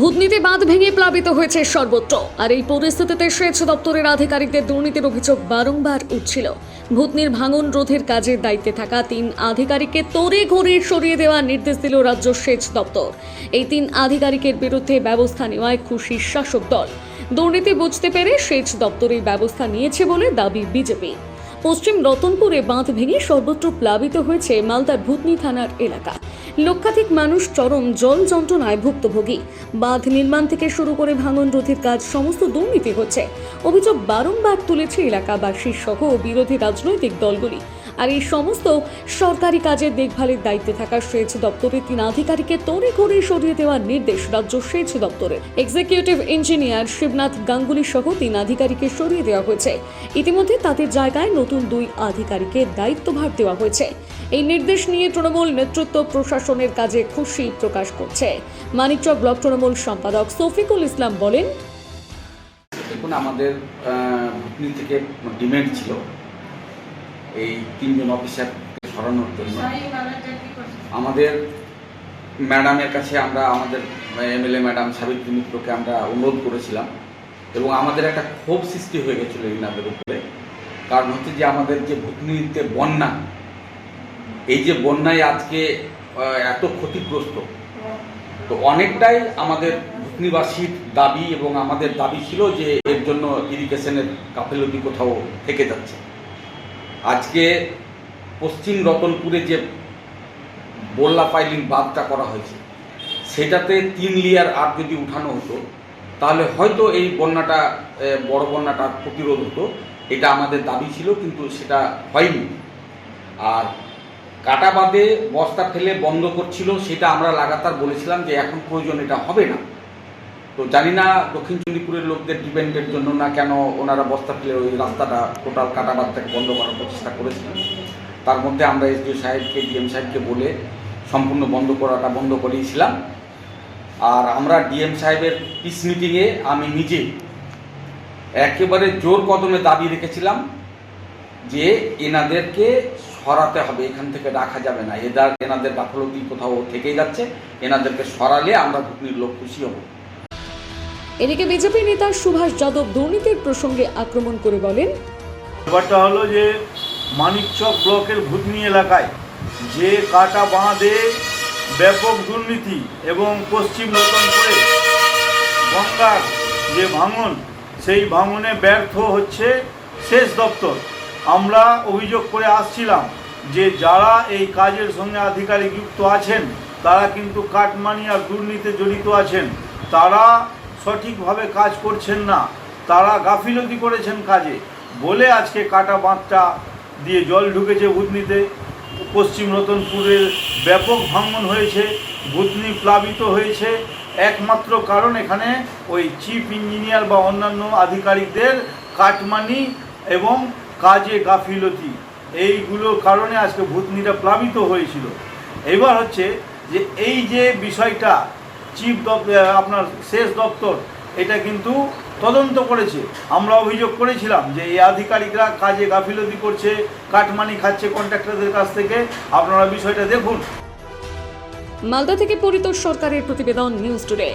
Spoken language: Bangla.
ভূতনিতে বাঁধ ভেঙে প্লাবিত হয়েছে সর্বত্র। আর এই পরিস্থিতিতে সেচ দপ্তরের আধিকারিকদের দুর্নীতির অভিযোগ বারংবার উঠছিল। ভূতনির ভাঙন রোধের কাজের দায়িত্বে থাকা তিন আধিকারিককে তড়ে ঘড়ি সরিয়ে দেওয়ার নির্দেশ দিল রাজ্য সেচ দপ্তর। এই তিন আধিকারিকের বিরুদ্ধে ব্যবস্থা নেওয়ায় খুশি শাসক দল। দুর্নীতি বুঝতে পেরে সেচ দপ্তর এই ব্যবস্থা নিয়েছে বলে দাবি বিজেপি। পশ্চিম রতনপুরে বাঁধ ভেঙে সর্বত্র প্লাবিত হয়েছে মালদার ভূতনি থানার এলাকা। লক্ষাধিক মানুষ চরম জল যন্ত্রণায় ভুক্তভোগী। বাঁধ নির্মাণ থেকে শুরু করে ভাঙন রোধের কাজ সমস্ত দুর্নীতি হচ্ছে। অভিযোগ বারংবার তুলেছে এলাকাবাসী সহ বিরোধী রাজনৈতিক দলগুলি। আর এই সমস্ত সরকারি কাজের দেখভালের দায়িত্বে থাকা সেচ দপ্তরের তিন আধিকারিককে তড়ি করে সরিয়ে দেওয়ার নির্দেশ রাজ্য সেচ দপ্তরের। এক্সিকিউটিভ ইঞ্জিনিয়ার শিবনাথ গাঙ্গুলি সহ তিন আধিকারিককে সরিয়ে দেওয়া হয়েছে। ইতিমধ্যে তাদের জায়গায় নতুন দুই আধিকারিকের দায়িত্বভার দেওয়া হয়েছে। এই নির্দেশ নিয়ে তৃণমূল নেতৃত্ব প্রশাসনের কাজে খুশি প্রকাশ করছে। মানিকচক ব্লক তৃণমূল সম্পাদক সফিকুল ইসলাম বলেন, দেখুন, আমাদের থেকে ডিমেন্ড ছিল। এই তিনজন অফিসারকে সরানোর জন্য। আমাদের ম্যাডামের কাছে আমরা, আমাদের এমএলএ ম্যাডাম সাবিত্রী মিত্রকে আমরা অনুরোধ করেছিলাম এবং আমাদের একটা ক্ষোভ সৃষ্টি হয়ে গেছিল ইনাদের উপরে। কারণ হচ্ছে যে আমাদের যে ভুতনিতে বন্যা, এই যে বন্যায় আজকে এত ক্ষতিগ্রস্ত, তো অনেকটাই আমাদের ভূতনিবাসীর দাবি এবং আমাদের দাবি ছিল যে এর জন্য ইরিগেশনের গাফিলতি কোথাও থেকে যাচ্ছে। আজকে পশ্চিম রতনপুরে যে বল্লা পাইলিং বাঁধটা করা হয়েছে, সেটাতে তিন লেয়ার আর যদি উঠানো হতো, তাহলে হয়তো এই বন্যাটা বড় বন্যাটা প্রতিরোধ হতো। এটা আমাদের দাবি ছিল, কিন্তু সেটা হয়নি। আর কাটা বাঁধে বস্তা ফেলে বন্ধ করছিল, সেটা আমরা লাগাতার বলেছিলাম যে এখন প্রয়োজন এটা হবে না। তো জানি না দক্ষিণ চণ্ডীপুরের লোকদের ডিপেন্ডের জন্য না কেন ওনারা বস্তা ফেলে ওই রাস্তাটা টোটাল কাটা বাঁধটাকে বন্ধ করার প্রচেষ্টা করেছিলেন তার মধ্যে আমরা এসডিও সাহেবকে, ডিএম সাহেবকে বলে সম্পূর্ণ বন্ধ করাটা বন্ধ করিয়েছিলাম। আর আমরা ডিএম সাহেবের পিস মিটিংয়ে আমি নিজে একেবারে জোর কদমে দাবি রেখেছিলাম যে এনাদেরকে সরাতে হবে, এখান থেকে রাখা যাবে না। এদার এনাদের গাফলতি কোথাও থেকেই যাচ্ছে, এনাদেরকে সরালে আমরা ভুতনির লোক খুশি হব। এদিকে বিজেপি নেতা সুভাষ যাদব দুর্নীতির প্রসঙ্গে আক্রমণ করে বলেন, ব্যাপারটা হলো যে মানিকচক ব্লকের ভুতনি এলাকায় যে কাটা বাঁধে ব্যাপক দুর্নীতি এবং পশ্চিম নতুন করে গঙ্গার যে ভাঙন, সেই ভাঙনে ব্যর্থ হচ্ছে শেষ দপ্তর। আমরা অভিযোগ করে আসছিলাম যে যারা এই কাজের সঙ্গে আধিকারিক যুক্ত আছেন, তারা কিন্তু কাটমানি আর জড়িত আছেন। তারা সঠিকভাবে কাজ করছেন না, তারা গাফিলতি করেছেন কাজে। বলে আজকে কাটা বাঁধটা দিয়ে জল ঢুকেছে ভুতনিতে পশ্চিম রতনপুরের ব্যাপক ভাঙন হয়েছে ভুতনি প্লাবিত হয়েছে। একমাত্র কারণ এখানে ওই চিফ ইঞ্জিনিয়ার বা অন্যান্য আধিকারিকদের কাটমানি এবং কাজে গাফিলতি। এইগুলোর কারণে আজকে ভুতনিটা প্লাবিত হয়েছিল। এবার হচ্ছে যে এই যে বিষয়টা চিফ আপনার শেষ দপ্তর, এটা কিন্তু তদন্ত করেছে। আমরা অভিযোগ করেছিলাম যে এই আধিকারিকরা কাজে গাফিলতি করছে, কাটমানি খাচ্ছে কন্ট্রাক্টরদের কাছ থেকে। আপনারা বিষয়টা দেখুন। মালদা থেকে পরিতোষ সরকারের প্রতিবেদন নিউজ টুডে।